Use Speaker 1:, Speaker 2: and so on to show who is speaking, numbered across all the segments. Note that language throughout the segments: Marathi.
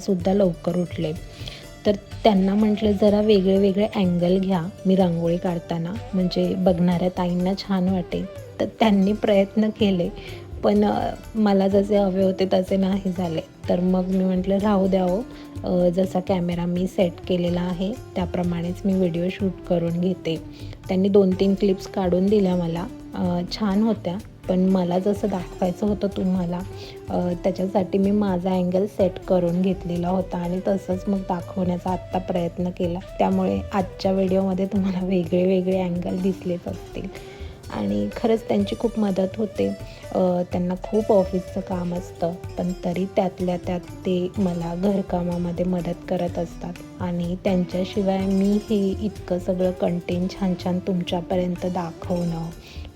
Speaker 1: सुद्धा लवकर उठले. तर त्यांना म्हटलं जरा वेगळे वेगळे अँगल घ्या मी रांगोळी काढताना. म्हणजे बघणाऱ्या ताईंना छान वाटेल तर त्यांनी प्रयत्न केले पण मला जसे हवे होते तसे नाही झाले. तर मग मी म्हटलं राहू द्यावं हो. जसा कॅमेरा मी सेट केलेला आहे त्याप्रमाणेच मी व्हिडिओ शूट करून घेते. त्यांनी दोन तीन क्लिप्स काढून दिल्या मला. छान होत्या. पण मला जसं दाखवायचं होतं तुम्हाला त्याच्यासाठी मी माझा अँगल सेट करून घेतलेला होता आणि तसंच मग दाखवण्याचा आत्ता प्रयत्न केला. त्यामुळे आजच्या व्हिडिओमध्ये तुम्हाला वेगळे वेगळे अँगल दिसलेच असतील. आणि खरंच त्यांची खूप मदत होते. त्यांना खूप ऑफिसचं काम असतं पण तरी त्यातल्या त्यात ते मला घरकामामध्ये मदत करत असतात. आणि त्यांच्याशिवाय मी हे इतकं सगळं कंटेंट छान छान तुमच्यापर्यंत दाखवणं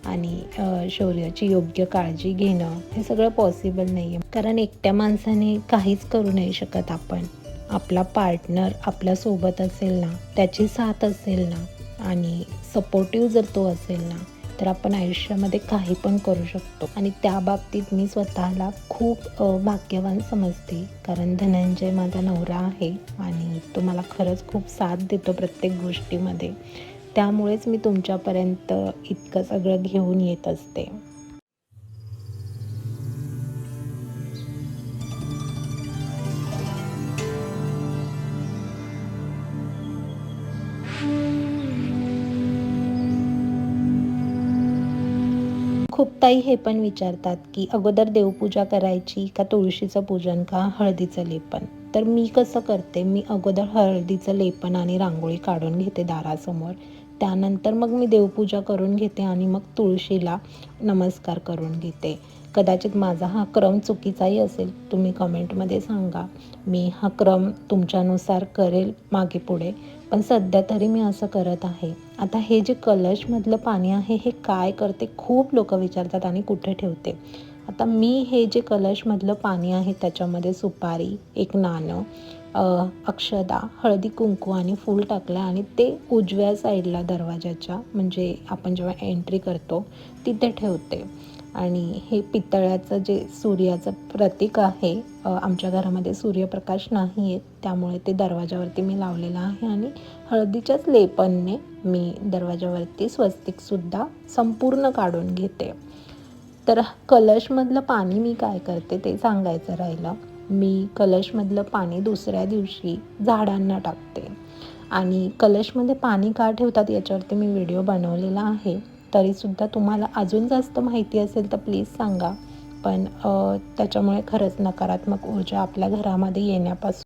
Speaker 1: आणि शौर्याची योग्य काळजी घेणं हे सगळं पॉसिबल नाही आहे कारण एकट्या माणसाने काहीच करू नाही शकत आपण. आपला पार्टनर आपल्यासोबत असेल ना त्याची साथ असेल ना आणि सपोर्टिव्ह जर तो असेल ना तर आपण आयुष्यामध्ये काही पण करू शकतो. आणि त्या बाबतीत मी स्वतःला खूप भाग्यवान समजते. कारण धनंजय माझा नवरा आहे आणि तो मला खरंच खूप साथ देतो प्रत्येक गोष्टीमध्ये. त्यामुळेच मी तुमच्यापर्यंत इतकं सगळं घेऊन येत असते. खूप ताई हे पण विचारतात की अगोदर देवपूजा करायची का तुळशीचं पूजन का हळदीचं लेपन? तर मी कसं करते मी अगोदर हळदीचं लेपन आणि रांगोळी काढून घेते दारासमोर. त्यानंतर मग मी देवपूजा करून घेते आणि मग तुळशीला नमस्कार करून घेते. कदाचित माझा हा क्रम चुकीचाही असेल तुम्ही कमेंटमध्ये सांगा. मी हा क्रम तुमच्यानुसार करेल मागे पुढे पण सध्या तरी मी असं करत आहे. आता हे जे कलशमधलं पाणी आहे हे काय करते खूप लोक विचारतात आणि कुठे ठेवते. आता मी हे जे कलशमधलं पाणी आहे त्याच्यामध्ये सुपारी एक नाणं अक्षदा हळदी कुंकू आणि फूल टाकलं आणि ते उजव्या साईडला दरवाजाच्या म्हणजे आपण जेव्हा एंट्री करतो तिथे ठेवते. आणि हे पितळ्याचं जे सूर्याचं प्रतीक आहे आमच्या घरामध्ये सूर्यप्रकाश नाही आहे त्यामुळे ते दरवाजावरती मी लावलेलं आहे आणि हळदीच्याच लेपनने मी दरवाजावरती स्वस्तिकसुद्धा संपूर्ण काढून घेते. तर कलशमधलं पाणी मी काय करते ते सांगायचं राहिलं. मी कलशमधलं पाणी दुसऱ्या दिवशी झाडांना टाकते. आणि कलशमध्ये पाणी का ठेवतात याच्यावरती मी व्हिडिओ बनवलेला आहे. तरीसुद्धा तुम्हाला अजून जास्त माहिती असेल तर प्लीज सांगा. पण त्याच्यामुळे खरंच नकारात्मक ऊर्जा आपल्या घरामध्ये येण्यापासून